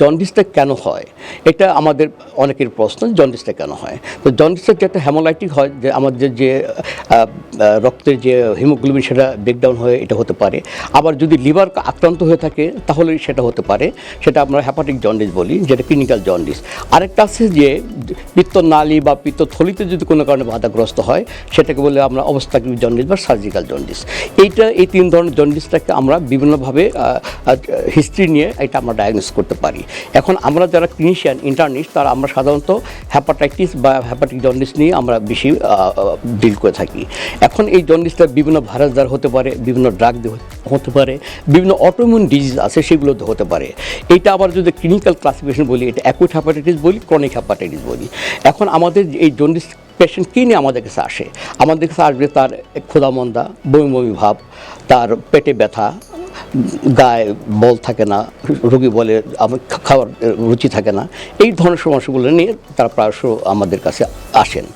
জন্ডিসটা কেন হয়? এটা আমাদের অনেকের প্রশ্ন, জন্ডিসটা কেন হয়? তো জন্ডিসটা যে একটা হ্যামোলাইটিক হয়, যে আমাদের যে রক্তের যে হিমোগ্লোবিন সেটা ব্রেকডাউন হয়ে এটা হতে পারে। আবার যদি লিভার আক্রান্ত হয়ে থাকে, তাহলে সেটা হতে পারে। সেটা আমরা হ্যাপাটিক জন্ডিস বলি, যেটা ক্লিনিক্যাল জন্ডিস আরেকটা আছে যে, পিত্তনালী বা পিত্তথলিতে যদি কোনো কারণে বাধাগ্রস্ত হয়, সেটাকে বলে আমরা অবস্থাকৃত জন্ডিস বা সার্জিক্যাল জন্ডিস এইটা, এই তিন ধরনের জন্ডিসটাকে আমরা বিভিন্নভাবে হিস্ট্রি নিয়ে এটা আমরা ডায়াগনোস করতে পারি। এখন আমরা যারা ক্লিনিশিয়ান ইন্টার্নিস্ট তারা আমরা সাধারণত হ্যাপাটাইটিস বা হ্যাপাটিক জন্ডিস নিয়ে আমরা বেশি ডিল করে থাকি। এখন এই জন্ডিসটা বিভিন্ন ভাইরাস দ্বারা হতে পারে, বিভিন্ন ড্রাগ হতে পারে, বিভিন্ন অটোমিউন ডিজিজ আছে সেগুলোতে হতে পারে। এটা আবার যদি ক্লিনিক্যাল ক্লাসিফিকেশন বলি, এটা অ্যাকুইট হ্যাপাটাইটিস বলি ক্রনিক হ্যাপাটাইটিস বলি। এখন আমাদের এই জন্ডিস পেশেন্ট কী নিয়ে আমাদের কাছে আসে? আমাদের কাছে আসবে তার ক্ষুধামন্দা বমি বমি ভাব, তার পেটে ব্যথা, গায়ে বল থাকে না, রোগী বলে আমার খাওয়ার রুচি থাকে না। এই ধরনের সমস্যাগুলো নিয়ে তারা প্রায়শ আমাদের কাছে আসেন।